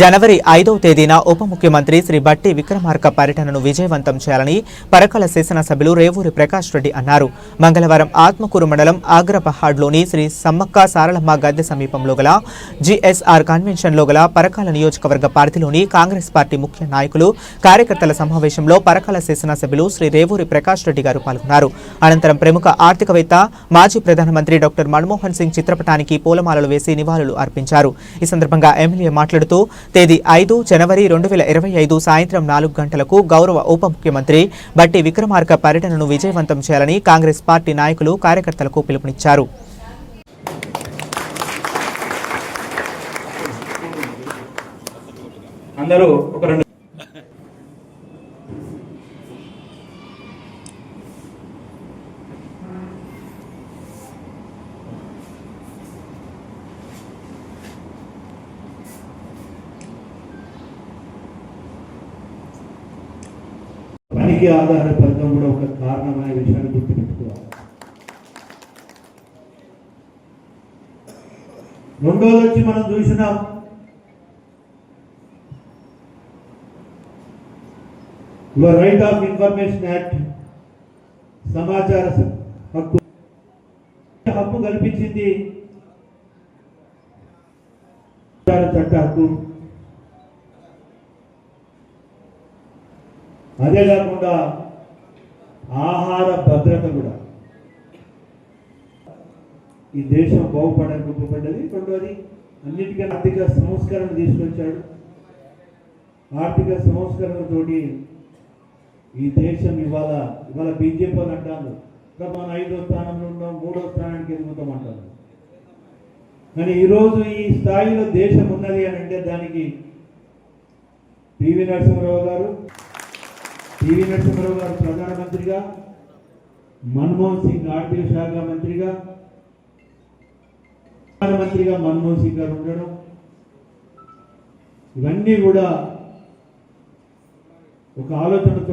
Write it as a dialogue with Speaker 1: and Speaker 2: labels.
Speaker 1: జనవరి ఐదవ తేదీన ఉప ముఖ్యమంత్రి శ్రీ బట్టి విక్రమార్క పర్యటనను విజయవంతం చేయాలని పరకాల శాసనసభ్యులు రేవూరి ప్రకాష్ రెడ్డి అన్నారు. మంగళవారం ఆత్మకూరు మండలం ఆగ్రపహాడ్లోని శ్రీ సమ్మక్క సారలమ్మ గద్దె సమీపంలో గల జిఎస్ఆర్ కన్వెన్షన్లో గల పరకాల నియోజకవర్గ పార్టీలోని కాంగ్రెస్ పార్టీ ముఖ్య నాయకులు కార్యకర్తల సమావేశంలో పరకాల శాసనసభ్యులు శ్రీ రేవూరి ప్రకాష్ రెడ్డి గారు పాల్గొన్నారు. అనంతరం ప్రముఖ ఆర్థికవేత్త మాజీ ప్రధానమంత్రి డాక్టర్ మన్మోహన్ సింగ్ చిత్రపటానికి పూలమాలలు వేసి నివాళులు అర్పించారు. ఈ సందర్భంగా ఎమ్మెల్యే మాట్లాడుతూ తేదీ ఐదు జనవరి రెండు వేల ఇరవై ఐదు సాయంత్రం నాలుగు గంటలకు గౌరవ ఉప ముఖ్యమంత్రి బట్టి విక్రమార్క పర్యటనను విజయవంతం చేయాలని కాంగ్రెస్ పార్టీ నాయకులు కార్యకర్తలకు పిలుపునిచ్చారు.
Speaker 2: అందరూ ఒక రెండు
Speaker 3: పనికి ఆధారపడటం కూడా ఒక కారణమైన విషయాన్ని గుర్తుపెట్టుకోవాలి. రెండోది వచ్చి మనం చూసినాం. Your right of information act సమాచార హక్కు హక్కు కల్పించింది. చట్ట హక్కు అదే కాకుండా ఆహార భద్రత కూడా. ఈ దేశం బాగుపడడానికి ఉపయోగపడ్డది. రెండోది అన్నిటికన్నా ఆర్థిక సంస్కరణ తీసుకొచ్చాడు. ఆర్థిక సంస్కరణతోటి ఈ దేశం ఇవాళ ఇవాళ బీజేపీ అని అంటాను మనం ఐదో స్థానంలో ఉన్నాం మూడో స్థానానికి ఎదుగుతాం అంటారు. కానీ ఈరోజు ఈ స్థాయిలో దేశం ఉన్నది అని అంటే దానికి పివి నరసింహరావు గారు పివి నరసింహరావు గారు ప్రధానమంత్రిగా మన్మోహన్ సింగ్ ఆర్థిక శాఖ మంత్రిగా ప్రధానమంత్రిగా మన్మోహన్ సింగ్ గారు ఉండడం ఇవన్నీ కూడా ఒక ఆలోచనతో